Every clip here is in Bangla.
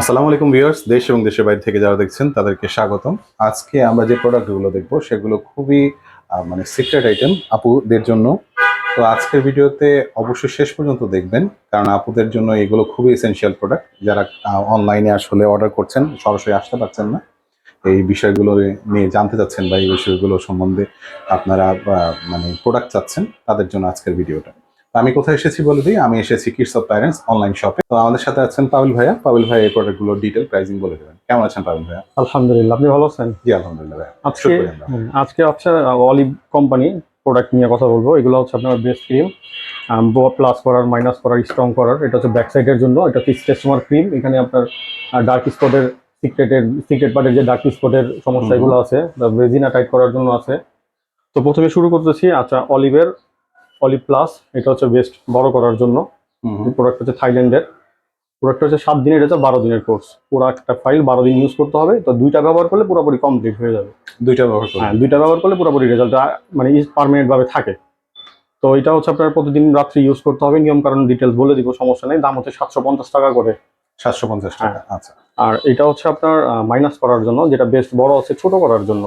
আসসালামু আলাইকুম ভিউয়ার্স, দেশ এবং দেশের বাইরে থেকে যারা দেখছেন, তাদেরকে স্বাগতম। আজকে আমরা যে প্রোডাক্টগুলো দেখব, সেগুলো খুবই মানে সিক্রেট আইটেম আপুদের জন্য। তো আজকের ভিডিওতে অবশ্যই শেষ পর্যন্ত দেখবেন, কারণ আপুদের জন্য এগুলো খুবই এসেনশিয়াল প্রোডাক্ট যারা অনলাইনে আসলে অর্ডার করছেন, সরাসরি আসতে পারছেন না, এই বিষয়গুলো নিয়ে জানতে চাচ্ছেন বা এই বিষয়গুলো সম্বন্ধে আপনারা মানে প্রোডাক্ট চাচ্ছেন, তাদের জন্য আজকের ভিডিওটা। আমি কোথায় এসেছি বলে দিই? আমি এসেছি কিডস অফ প্যারেন্টস অনলাইন শপে তো আমাদের সাথে আছেন পাবিল ভাইয়া। পাবিল ভাই এই প্রোডাক্টগুলোর ডিটেল প্রাইসিং বলে দেবেন। কেমন আছেন পাবিল ভাইয়া? আলহামদুলিল্লাহ আপনি ভালো আছেন? জি আলহামদুলিল্লাহ ভাইয়া। আজকে আজকে হচ্ছে অলিভ কোম্পানি প্রোডাক্ট নিয়ে কথা বলব। এগুলো হচ্ছে আপনার বেস্ট ক্রিম বোয়া প্লাস করার মাইনাস করার স্ট্রং করার। এটা হচ্ছে ব্যাক সাইডের জন্য। এটা হচ্ছে স্টেসমar ক্রিম এখানে আপনার ডার্ক স্পটের সিক্রেটের সিক্রেট পার্টের যে ডার্ক স্পটের সমস্যা হুম। এগুলো আছে রেজিনা টাইট করার জন্য আছে। তো প্রথমে শুরু করতেছি আচ্ছা অলিভের অলিভ প্লাস এটা হচ্ছে বেস্ট বড় করার জন্য। প্রোডাক্ট হচ্ছে থাইল্যান্ডের প্রোডাক্ট হচ্ছে সাত দিনের এটা বারো দিনের কোর্স পুরো একটা ফাইল বারো দিন ইউজ করতে হবে তো দুইটা ব্যবহার করলে পুরোপুরি কমপ্লিট হয়ে যাবে। দুইটা ব্যবহার হ্যাঁ দুইটা ব্যবহার করলে পুরোপুরি রেজাল্ট মানে পারমানেন্ট ভাবে থাকে। তো এটা হচ্ছে আপনার প্রতিদিন রাত্রি ইউজ করতে হবে নিয়ম কারণ ডিটেলস বলে দিব সমস্যা নেই। দাম হচ্ছে সাতশো পঞ্চাশ টাকা করে। সাতশো পঞ্চাশ টাকা আচ্ছা। আর এটা হচ্ছে আপনার মাইনাস করার জন্য যেটা বেস্ট বড় আছে ছোট করার জন্য।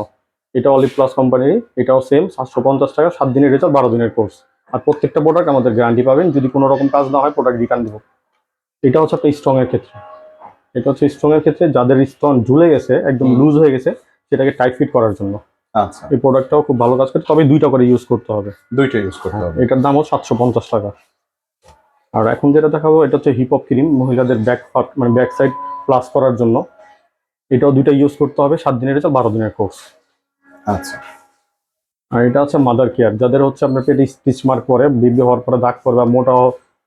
এটা অলিভ প্লাস কোম্পানির এটাও সেম সাতশো পঞ্চাশ টাকা সাত দিনের রেজাল্ট বারো দিনের কোর্স আর প্রত্যেকটা প্রোডাক্ট আমাদের গ্যারান্টি পাবেন। যদি কোনো রকম কাজ না হয় প্রোডাক্ট রিটার্ন দেবো। এটা হচ্ছে একটা স্ট্রংয়ের ক্ষেত্রে। এটা হচ্ছে স্ট্রং এর ক্ষেত্রে যাদের স্টোন ঝুলে গেছে একদম লুজ হয়ে গেছে সেটাকে টাইট ফিট করার জন্য। আচ্ছা। এই প্রোডাক্টটাও খুব ভালো কাজ করে। তবে দুইটা করে ইউজ করতে হবে। দুইটা ইউজ করতে হবে। এটার দাম হচ্ছে সাতশো পঞ্চাশ টাকা। আর এখন যেটা দেখাবো এটা হচ্ছে হিপ হপ ক্রিম মহিলাদের ব্যাক পার্ট মানে ব্যাক সাইড প্লাস করার জন্য। এটাও দুইটা ইউজ করতে হবে। সাত দিনের বারো দিনের কোর্স আচ্ছা। আর এটা হচ্ছে মাদার কেয়ার যাদের হচ্ছে আপনার পেটে স্টিচ মার্ক পরে বেবি হওয়ার পরে দাগ পরে বা মোটা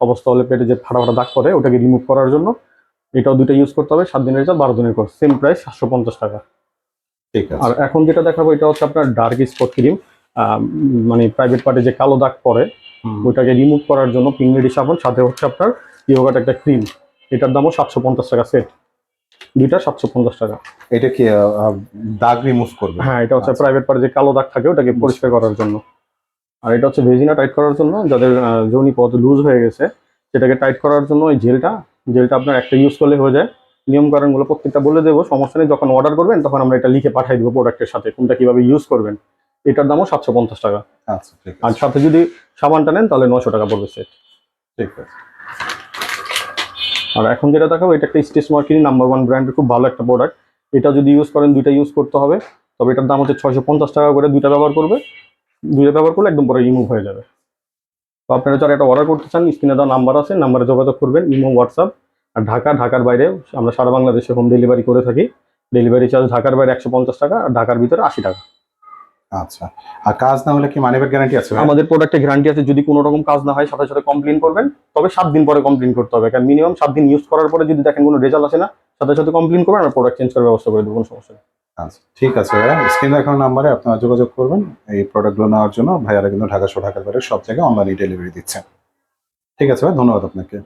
অবস্থা হলে পেটে যে ফাটা ফাটা দাগ পরে ওটাকে রিমুভ করার জন্য এটাও দুইটা ইউজ করতে হবে সাত দিনের এটা বারো দিনের কোর্স সেম প্রাইস সাতশো পঞ্চাশ টাকা। ঠিক আর এখন যেটা দেখাবো এটা হচ্ছে আপনার ডার্ক স্পট ক্রিম মানে প্রাইভেট পার্টে যে কালো দাগ পরে হুম। ওটাকে রিমুভ করার জন্য পিংলেডি সাবান সাথে হচ্ছে আপনার ইয়োগাট একটা ক্রিম এটার দামও সাতশো পঞ্চাশ টাকা সেট দুইটা সাতশো পঞ্চাশ টাকা। এটা কি দাগ রিমুভ করবে? হ্যাঁ এটা হচ্ছে আচ্ছা। প্রাইভেট পার্টে যে কালো দাগ থাকে ওটাকে পরিষ্কার করার জন্য। আর এটা হচ্ছে ভেজিনা টাইট করার জন্য যাদের যৌনি পথ লুজ হয়ে গেছে সেটাকে টাইট করার জন্য ওই জেলটা জেলটা আপনার একটা ইউজ করলে হয়ে যায়। নিয়ম কারণগুলো প্রত্যেকটা বলে দেবো সমস্যা নেই যখন অর্ডার করবেন তখন আমরা এটা লিখে পাঠিয়ে দেবো প্রোডাক্টের সাথে কোনটা কীভাবে ইউজ করবেন। এটার দামও সাতশো পঞ্চাশ টাকা। আচ্ছা আর সাথে যদি সাবানটা নেন তাহলে নশো টাকা পড়বে সেট ঠিক আছে। আর এখন যেটা দেখাবো, এটা একটা স্টেস মার্কেটিং নাম্বার ওয়ান ব্র্যান্ডের খুব ভালো একটা প্রোডাক্ট এটা যদি ইউজ করেন, দুইটা ইউজ করতে হবে। তবে এটার দাম হচ্ছে ছয়শো পঞ্চাশ টাকা করে দুইটা ব্যবহার করবে। দুইটা ব্যবহার করলে একদম পরে রিমুভ হয়ে যাবে। তো আপনারা যারা এটা অর্ডার করতে চান স্ক্রিনে দেওয়া নাম্বার আছে নাম্বারে যোগাযোগ করবেন, ইমো হোয়াটসঅ্যাপ আর ঢাকা, ঢাকার বাইরে আমরা সারা বাংলাদেশে হোম ডেলিভারি করে থাকি। ডেলিভারি চার্জ ঢাকার বাইরে একশো পঞ্চাশ টাকা, আর ঢাকার ভিতরে আশি টাকা। আচ্ছা। আর কাজ না হলে কি মানি ব্যাগ গ্যারান্টি আছে আমাদের প্রোডাক্টে গ্যারান্টি আছে যদি কোনো রকম কাজ না হয় সাথে সাথে কমপ্লেন করবেন তবে সাত দিন পরে কমপ্লেন করতে হবে। কারণ মিনিমাম সাত দিন ইউজ করার পরে যদি দেখেন কোনো রেজাল্ট আসে না সাথে সাথে কমপ্লেন করবেন আমরা প্রোডাক্ট চেঞ্জ করার ব্যবস্থা করে দেবো কোনো সমস্যা নেই। আচ্ছা ঠিক আছে ভাইয়া। স্ক্রিন দেখানো নাম্বারে আপনারা যোগাযোগ করবেন এই প্রোডাক্টগুলো নেওয়ার জন্য। ভাইয়ারা কিন্তু ঢাকা শো ঢাকার বাইরে সব জায়গায় অনলাইনে ডেলিভারি দিচ্ছেন ঠিক আছে ভাই ধন্যবাদ আপনাকে।